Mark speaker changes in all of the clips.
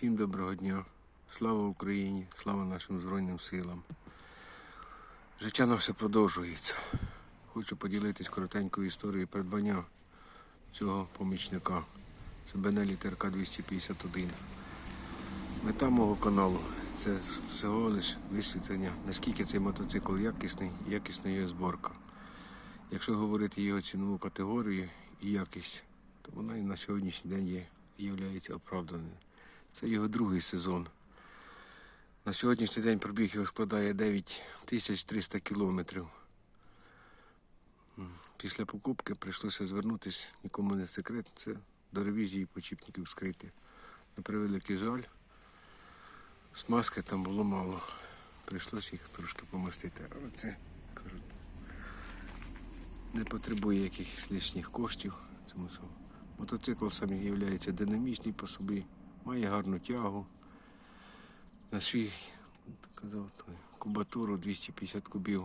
Speaker 1: Всім доброго дня. Слава Україні, слава нашим Збройним силам. Життя наше продовжується. Хочу поділитись коротенькою історією придбання цього помічника. Це Бенелі ТРК 251. Мета мого каналу це всього лиш висвітлення, наскільки цей мотоцикл якісний і якісна його зборка. Якщо говорити його цінову категорію і якість, то вона і на сьогоднішній день є, є оправданою. Це його другий сезон. На сьогоднішній день пробіг його складає 9300 кілометрів. Після покупки прийшлося звернутися, нікому не секрет, це до ревізії почіпників скрити. На превеликий жаль, смазки там було мало. Прийшлося їх трошки помастити. Але це кажу, не потребує якихось лишніх коштів. Мотоцикл сам є динамічний по собі, має гарну тягу. На свій казав, кубатуру 250 кубів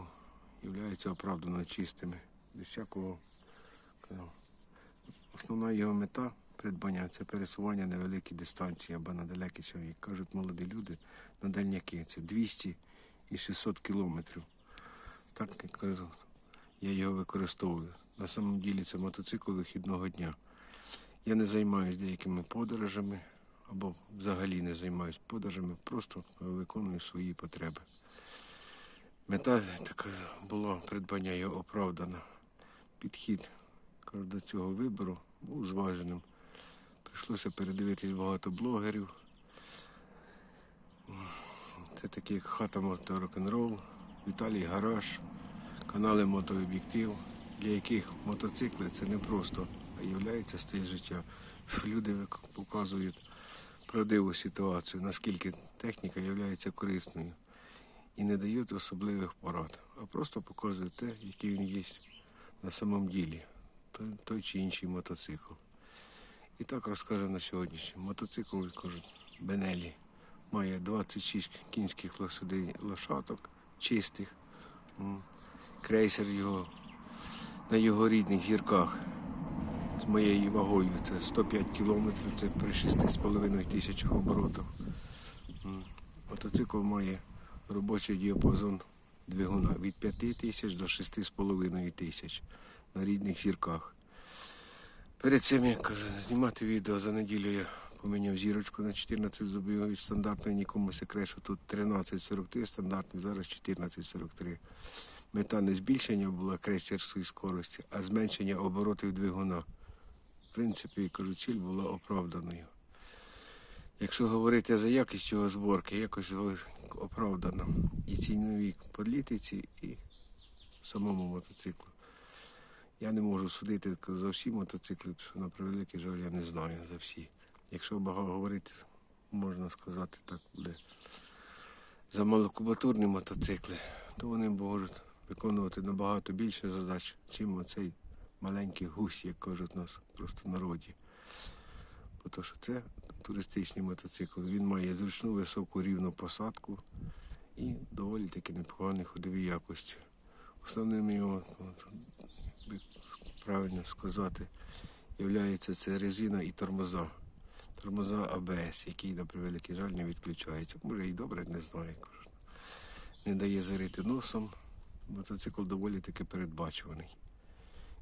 Speaker 1: є оправдано чистими. Без всякого казав. Основна його мета придбання це пересування на великі дистанції або на далекі чаї. Кажуть молоді люди, на дальняки це 200 і 600 кілометрів. Так як кажу, я його використовую. На самом ділі це мотоцикл вихідного дня. Я не займаюся деякими подорожами або взагалі не займаюся подорожами, просто виконую свої потреби. Мета така була придбання його оправдана. Підхід до цього вибору був зваженим. Прийшлося передивитись багато блогерів. Це такі як хата мото рок-н-рол, Віталій Гараж, канали Мотооб'єктив, для яких мотоцикли це не просто, а є стиль життя. Люди показують правдиву ситуацію, наскільки техніка є корисною і не дають особливих порад, а просто показують те, який він є на самом ділі, той, чи інший мотоцикл. І так розкажу на сьогоднішній. Мотоцикл, кажуть, Бенелі має 26 кінських лошадок, чистих. Крейсер його на його рідних зірках з моєю вагою. Це 105 кілометрів, це при 6,5 тисячах оборотів. Мотоцикл має робочий діапазон двигуна від 5 тисяч до 6,5 тисяч на рідних зірках. Перед цим, як кажу, знімати відео за неділю я поміняв зірочку на 14 зубів від стандартної нікому секрет, що тут 13,43 стандартний, зараз 14,43. Мета не збільшення була крейсерської скорості, а зменшення оборотів двигуна. Принципі, кажу, ціль була оправданою. Якщо говорити за якість його зборки, якось оправдано. І ціновій політиці, і самому мотоциклу. Я не можу судити за всі мотоцикли, що на превеликий жаль я не знаю за всі. Якщо багато говорити, можна сказати, так буде. За малокубатурні мотоцикли, то вони можуть виконувати набагато більше задач, чим оцей маленький гусь, як кажуть нас просто народі. Бо що це туристичний мотоцикл. Він має зручну високу рівну посадку і доволі таки непогані ходові якості. Основним його, як правильно сказати, є це резина і тормоза. Тормоза АБС, який, на превеликий жаль, не відключається. Може і добре, не знаю. Не дає зарити носом. Мотоцикл доволі таки передбачуваний.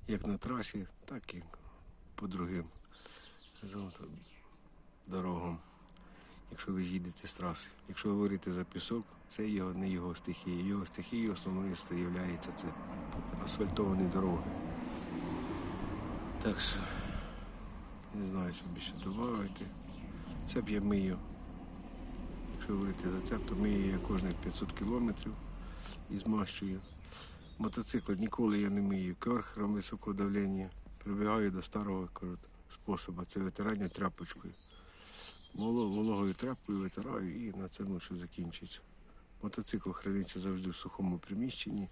Speaker 1: Як на трасі, так і по другим дорогам. Якщо ви їдете з траси. Якщо говорити за пісок, це його не його стихія. Його стихією основною є це асфальтовані дороги. Так що не знаю, що більше додати. Це б я мию. Якщо говорити за це, то мию я кожних 500 кілометрів і змащую. Мотоцикл ніколи я не мию керхером високого давлення. Прибігаю до старого способу. Це витирання тряпочкою. Воло- Вологою тряпкою витираю і на цьому все закінчиться. Мотоцикл храниться завжди в сухому приміщенні.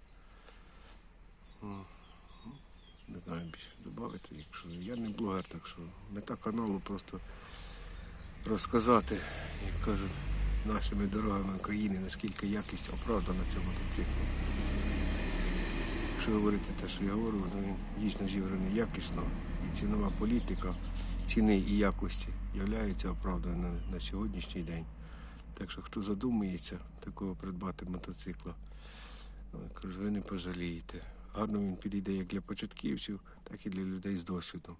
Speaker 1: Не знаю більше додати, якщо я не блогер, так що мета каналу просто розказати, як кажуть, нашими дорогами України, наскільки якість оправдана цього мотоциклу. Якщо говорити те, що я говорю, він дійсно зібраний якісно, і цінова політика ціни і якості являється оправданим на, сьогоднішній день. Так що хто задумується такого придбати мотоцикла, кажу, ви не пожалієте. Гарно він підійде як для початківців, так і для людей з досвідом.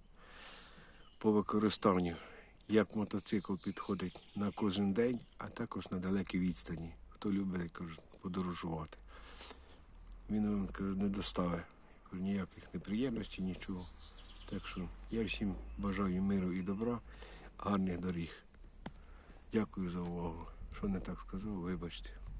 Speaker 1: По використанню, як мотоцикл підходить на кожен день, а також на далекі відстані. Хто любить кажу, подорожувати. Він вам кажу, не доставить ніяких неприємностей, нічого. Так що я всім бажаю миру і добра, гарних доріг. Дякую за увагу. Що не так сказав, вибачте.